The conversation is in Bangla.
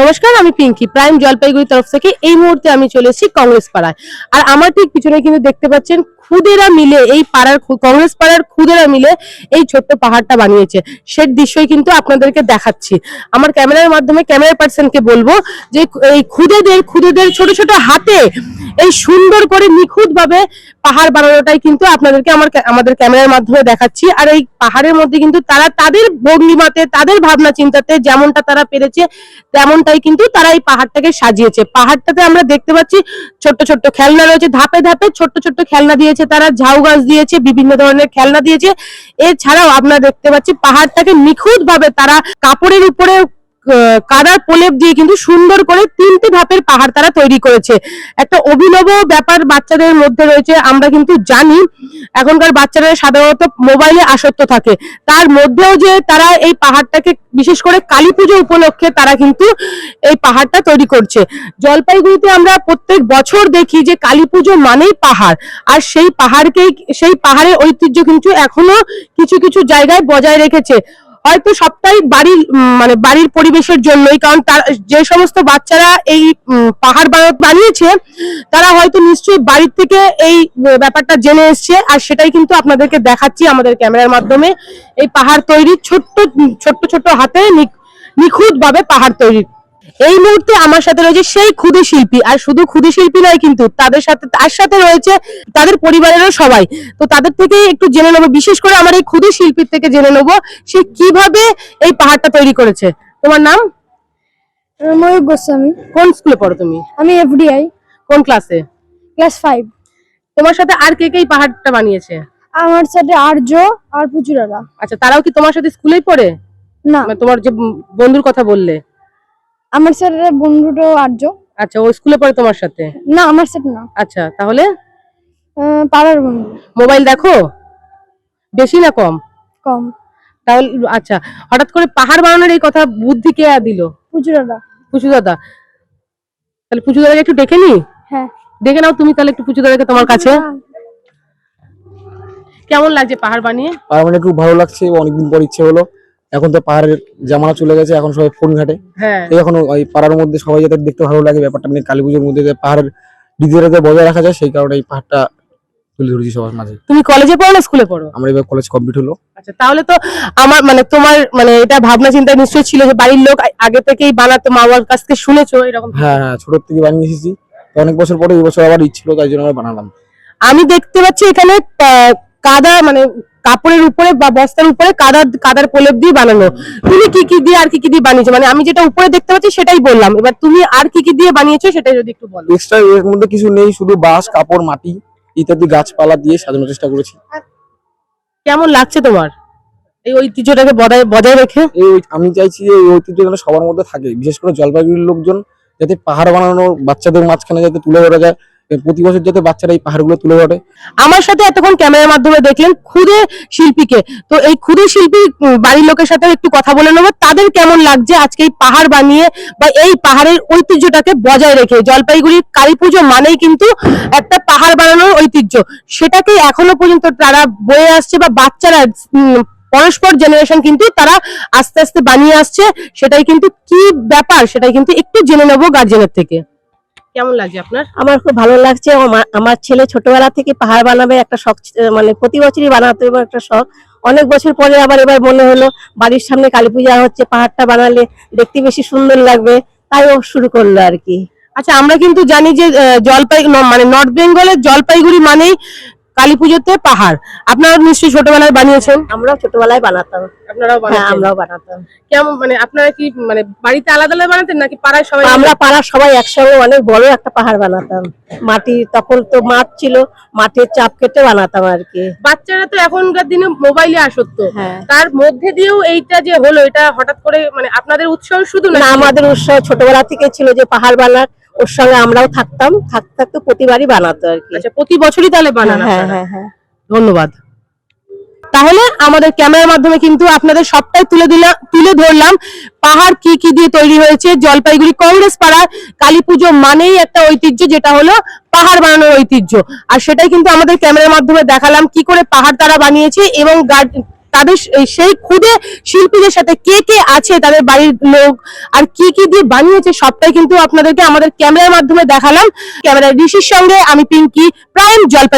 নমস্কার, আমি পিঙ্কি, প্রাইম জলপাইগুড়ির তরফ থেকে এই মুহূর্তে আমি চলে এসেছি কংগ্রেস পাড়ায়। আর আমার ঠিক পিছনে কিন্তু দেখতে পাচ্ছেন খুদেরা মিলে এই পাড়ার কংগ্রেস পাড়ার খুদেরা মিলে এই ছোট্ট পাহাড়টা বানিয়েছে। সে দৃশ্যই কিন্তু আপনাদেরকে দেখাচ্ছি। আমার ক্যামেরার মাধ্যমে ক্যামেরা পার্সনকে বলব যে এই খুদেদের খুদেদের ছোট ছোট হাতে এই সুন্দর করে নিখুঁত ভাবে পাহাড় বানানোটাই কিন্তু আপনাদেরকে আমার আমাদের ক্যামেরার মাধ্যমে দেখাচ্ছি। আর এই পাহাড়ের মধ্যে কিন্তু তারা তাদের ভঙ্গিমাতে তাদের ভাবনা চিন্তাতে যেমনটা তারা পেরেছে, তেমনটাই কিন্তু তারা এই পাহাড়টাকে সাজিয়েছে। পাহাড়টাতে আমরা দেখতে পাচ্ছি ছোট্ট ছোট্ট খেলনা রয়েছে, ধাপে ধাপে ছোট্ট ছোট্ট খেলনা দিয়েছে তারা, ঝাউ গাছ দিয়েছে, বিভিন্ন ধরনের খেলনা দিয়েছে। এছাড়াও আমরা দেখতে পাচ্ছি পাহাড়টাকে নিখুঁত ভাবে তারা কাপড়ের উপরে কাদার প্রলেপ দিয়ে কিন্তু সুন্দর করে তিনটি ধাপের পাহাড় তারা তৈরি করেছে। একটা অভিনব ব্যাপার বাচ্চাদের মধ্যে রয়েছে, আমরা কিন্তু জানি। এখনকার বাচ্চারা সাধারণত মোবাইলে আসক্ত থাকে। তার মধ্যেও যে তারা এই পাহাড়টাকে বিশেষ করে কালী পুজো উপলক্ষে তারা কিন্তু এই পাহাড়টা তৈরি করছে। জলপাইগুড়িতে আমরা প্রত্যেক বছর দেখি যে কালী পুজো মানেই পাহাড়। আর সেই পাহাড়কেই, সেই পাহাড়ের ঐতিহ্য কিন্তু এখনও কিছু কিছু জায়গায় বজায় রেখেছে। হয়তো সবটাই বাড়ির মানে বাড়ির পরিবেশের জন্যই। কারণ তার, যে সমস্ত বাচ্চারা এই পাহাড় বানা- বানিয়েছে, তারা হয়তো নিশ্চয়ই বাড়ির থেকে এই ব্যাপারটা জেনে এসছে। আর সেটাই কিন্তু আপনাদেরকে দেখাচ্ছি আমাদের ক্যামেরার মাধ্যমে। এই পাহাড় তৈরি ছোট্ট ছোট্ট ছোট্ট হাতে নিখুঁত ভাবে পাহাড় তৈরি এই মুহূর্তে আমার সাথে রয়েছে সেই ক্ষুদে শিল্পী। আর শুধু ক্ষুদে শিল্পী নয় কিন্তু তাদের সাথে তার সাথে রয়েছে তাদের পরিবারেরও সবাই। তো তাদের থেকে একটু জেনে নেব বিশেষ করে আমার এই ক্ষুদে শিল্পীর থেকে জেনে নেব সে কীভাবে এই পাহাড়টা তৈরি করেছে। তোমার নাম? ময়ূর গোস্বামী। কোন স্কুলে পড়ো তুমি? আমি এফডিআই। কোন ক্লাসে? Class five. তোমার সাথে আর কে কে এই পাহাড়টা বানিয়েছে? আমার সাথে আর্য আর পুচুরারা। আচ্ছা তারাও কি তোমার সাথে স্কুলেই পড়ে? না। মানে তোমার যে বন্ধুর কথা বললে। আমার সাথে বন্ধুটাও আর্য আচ্ছা ও স্কুলে পড়ে তোমার সাথে? না আমার সাথে না। আচ্ছা তাহলে? পাড়ার বন্ধু। মোবাইল দেখো? বেশি না কম? কম। তাহলে আচ্ছা হঠাৎ করে পাহাড় বানানোর এই কথা বুদ্ধি কে দিল? পুচু দাদা। পুচু দাদা। তাহলে পুচু দাদাকে একটু ডেকে নি? হ্যাঁ। ডেকে নাও তুমি তাহলে একটু পুচু দাদাকে তোমার কাছে। কেমন লাগছে পাহাড় বানিয়ে? পাহাড় মানে খুব ভালো লাগছে অনেকদিন পর ইচ্ছে হলো। এখন তো পাহাড়ের জামানা চলে গেছে এখন সবাই ফোন ঘাটে। হ্যাঁ। এখন ওই পাড়ার মধ্যে সবাই যাতে দেখতে ভালো লাগে ব্যাপারটা মানে কালী পুজোর মধ্যে যে পাহাড়ের ডিগ্রিটাতে বজায় রাখা যায় সেই কারণে এই পাহাড়টা তুলে ধরেছি সবার মাঝে। তুমি কলেজে পড়ো না স্কুলে পড়ো? আমার এবার কলেজ কমপ্লিট হলো। আচ্ছা তাহলে তো আমার মানে তোমার মানে এটা ভাবনা চিন্তা নিশ্চয়ই ছিল যে বাড়ির লোক আগে থেকেই বানাতো মা বাবার কাছ থেকে শুনেছো এরকম? হ্যাঁ হ্যাঁ ছোট থেকে বানিয়ে এসেছি। অনেক বছর পরে এই বছর আবার তাই জন্য আমরা বানালাম। আমি দেখতে পাচ্ছি এখানে কাদা মানে কাপড়ের উপরে বা বস্তার উপরে কাদার কাদার প্রলেপ দিয়ে বানানো। তুমি কি কি দিয়ে আর কি কি দিয়ে বানিয়েছো? মানে আমি যেটা উপরে দেখতে পাচ্ছি সেটাই বললাম। এবার তুমি আর কি কি দিয়ে বানিয়েছো সেটাই যদি একটু বলো। এক্সট্রা এর মধ্যে কিছু নেই শুধু বাঁশ কাপড় মাটি ইত্যাদি গাছপালা দিয়ে সাজানোর চেষ্টা করেছি। কেমন লাগছে তোমার? এই ঐতিহ্যটাকে বজায় বজায় রেখে? এই আমি চাইছি যে এই ঐতিহ্য যেন সবার মধ্যে থাকে। বিশেষ করে জলপাইগুড়ির লোকজন যাতে পাহাড় বানানো বাচ্চাদের মাঝখানে যাতে তুলে ধরা যায়। প্রতি বছর যাতে বাচ্চারা এই পাহাড়গুলো তুলে ধরে। আমার সাথে এতক্ষণ ক্যামেরার মাধ্যমে দেখলেন খুদে শিল্পীকে। তো এই খুদে শিল্পী বাড়ির লোকের সাথে একটু কথা বলে নেব। তাদের কেমন লাগছে আজকে এই পাহাড় বানিয়ে বা এই পাহাড়ের ঐতিহ্যটাকে বজায় রেখে? জলপাইগুড়ির কালী পুজো মানেই কিন্তু একটা পাহাড় বানানোর ঐতিহ্য। সেটাকে এখনও পর্যন্ত তারা বয়ে আসছে বা বাচ্চারা পরস্পর জেনারেশন কিন্তু তারা আস্তে আস্তে বানিয়ে আসছে। সেটাই কিন্তু কি ব্যাপার, সেটাই কিন্তু একটু জেনে নেব গার্জেনের থেকে। কেমন লাগছে আপনার? আমার খুব ভালো লাগছে আমার- ছেলে ছোটবেলা থেকে পাহাড় বানাবে একটা শখ মানে প্রতি বছরই বানাতে একটা শখ। অনেক বছর পরে আবার এবার মনে হলো বাড়ির সামনে কালী পূজা হচ্ছে পাহাড়টা বানালে দেখতে বেশি সুন্দর লাগবে তাই ও শুরু করল আর কি। আচ্ছা আমরা কিন্তু জানি যে জলপাই মানে নর্থ বেঙ্গলের জলপাইগুড়ি মানেই কালী পুজোতে পাহাড়। আপনারা নিশ্চয়ই ছোটবেলায় বানিয়েছেন। আমরাও ছোটবেলায় বানাতাম। আপনারাও হ্যাঁ বানাতেন। আমরাও বানাতাম। কেমন মানে আপনারা কি মানে বাড়িতে আলাদা আলাদা বানাতেন নাকি পাড়ায় সবাই আমরা পাড়ার সবাই একসঙ্গে অনেক বড় একটা পাহাড় বানাতাম। মাটি তখন তো মাঠ ছিল মাটির চাপ কেটে বানাতাম আর কি। বাচ্চারা তো এখনকার দিনে মোবাইলে আসক্ত। হ্যাঁ। তার মধ্যে দিয়েও এইটা যে হলো এটা হঠাৎ করে মানে আপনাদের উৎসাহ শুধু না আমাদের উৎসাহ ছোটবেলা থেকে ছিল যে পাহাড় বানার। ওর সঙ্গে আমরাও থাকতাম থাকতে থাকতে প্রতিবারই বানাতো আর কি। আচ্ছা প্রতি বছরই তাহলে বানান হ্যাঁ হ্যাঁ হ্যাঁ। ধন্যবাদ। তাহলে আমাদের ক্যামেরার মাধ্যমে কিন্তু আপনাদের সবটাই তুলে দিলাম তুলে ধরলাম। পাহাড় কি কি দিয়ে তৈরি হয়েছে? জলপাইগুড়ি কংগ্রেস পাড়ার কালী পুজো মানেই একটা ঐতিহ্য যেটা হলো পাহাড় বানানোর ঐতিহ্য। আর সেটাই কিন্তু আমাদের ক্যামেরার মাধ্যমে দেখালাম কি করে পাহাড় তারা বানিয়েছে এবং গার্ড- তাদের সেই ক্ষুদে শিল্পীদের সাথে কে কে আছে, তাদের বাড়ির লোক, আর কি কি দিয়ে বানিয়েছে, সবটাই কিন্তু আপনাদেরকে আমাদের ক্যামেরার মাধ্যমে দেখালাম। ক্যামেরা ঋষির সঙ্গে আমি পিঙ্কি, প্রাইম জলপাই